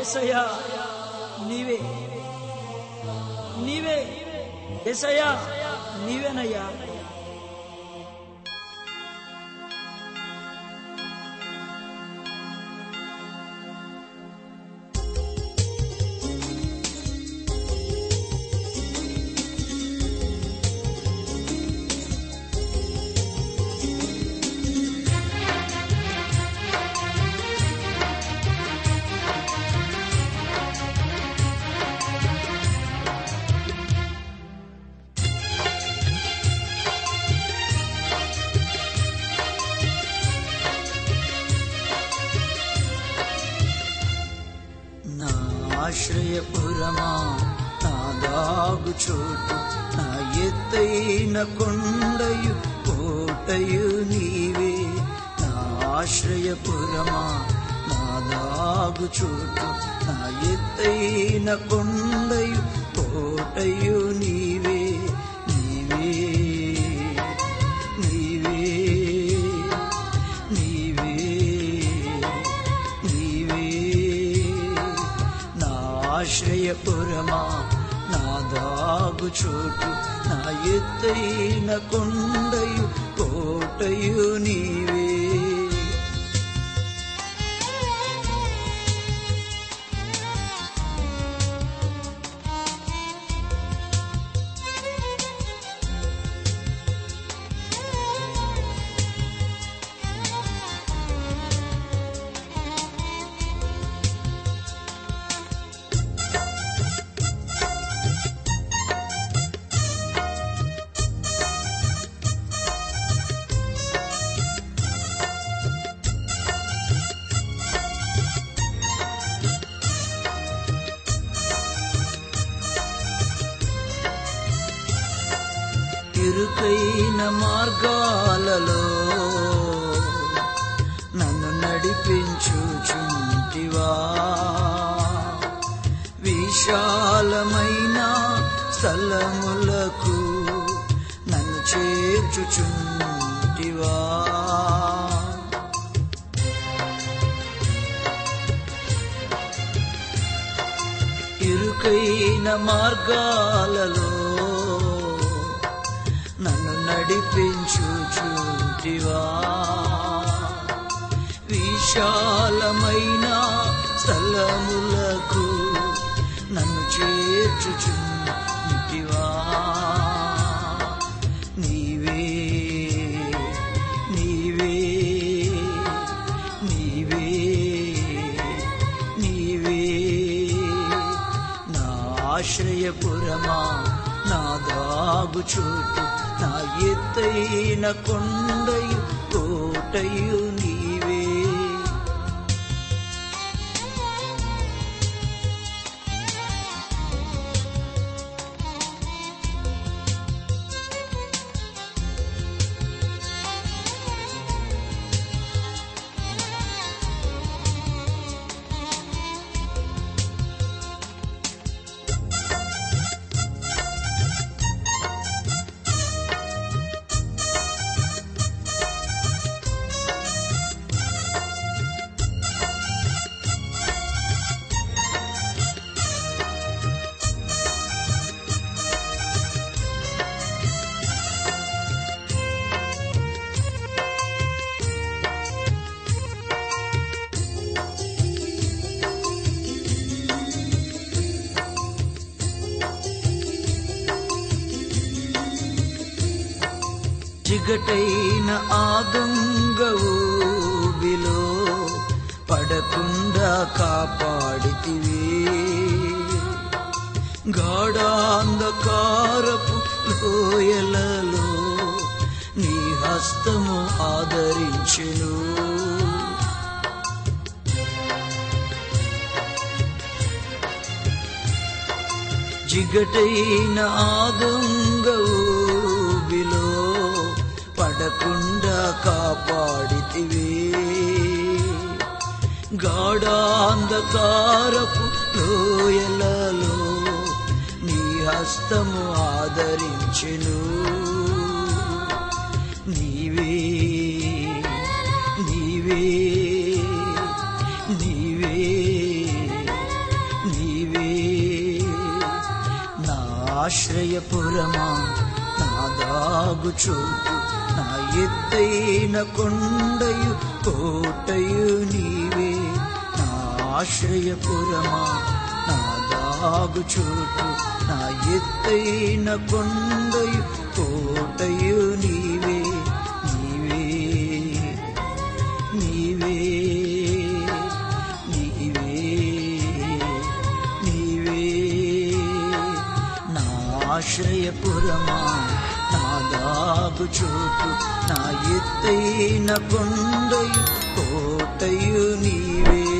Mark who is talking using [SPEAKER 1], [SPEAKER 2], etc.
[SPEAKER 1] ఏసయ్యా నీవే. నీవే. ఏసయ్యా నీవేనయ్యా. ఆశ్రయపురమా? నా దాగు చోటు నా ఎత్తైన కొండయు కోటయు నీవే. నా ఆశ్రయపురమా? నా దాగు చోటు నా ఎత్తైన కొండయు కోటయు श्रयपुरमा नाबु चोतु नाय न कुन्दयु कोटयुनी ఇరుకైన మార్గాలలో నన్ను నడిపించుచుంటివా విశాలమైన స్థలములకు నన్ను చేర్చుచుంటివా ఇరుకైన మార్గాలలో నన్ను నడిపించుచుంటివా విశాలమైన స్థలములకు నన్ను చేర్చుచుంటివా నీవే నీవే నీవే నీవే. నా ఆశ్రయపురమా నా దాగు చోటు నా ఎత్తైన కొండయు కోటయు చిగటైన ఆ దొంగ ఊబిలో పడకుండా కాపాడితివి. గాఢాంధకారపు లోయలలో నీ హస్తము ఆదరించెను. జిగటైన ఆ దొంగ ఊబిలో పడకుండా కాపాడితివే. గాఢాంధకారపు లోయలలో నీ హస్తము ఆదరించెను. నీవే నీవే నీవే నీవే. నా ఆశ్రయపురమా నా దాగు ఎత్తైన కొండయు కోటయు నీవే. నా ఆశ్రయపురమా నా దాగు చోటు. నా ఎత్తైన కొండయు కోటయు నీవే. నీవే నీవే నీవే నీవే. నా ఆశ్రయపురమా నా దాగు చోటు నా ఎత్తైన కొండయు కోటయు నీవే.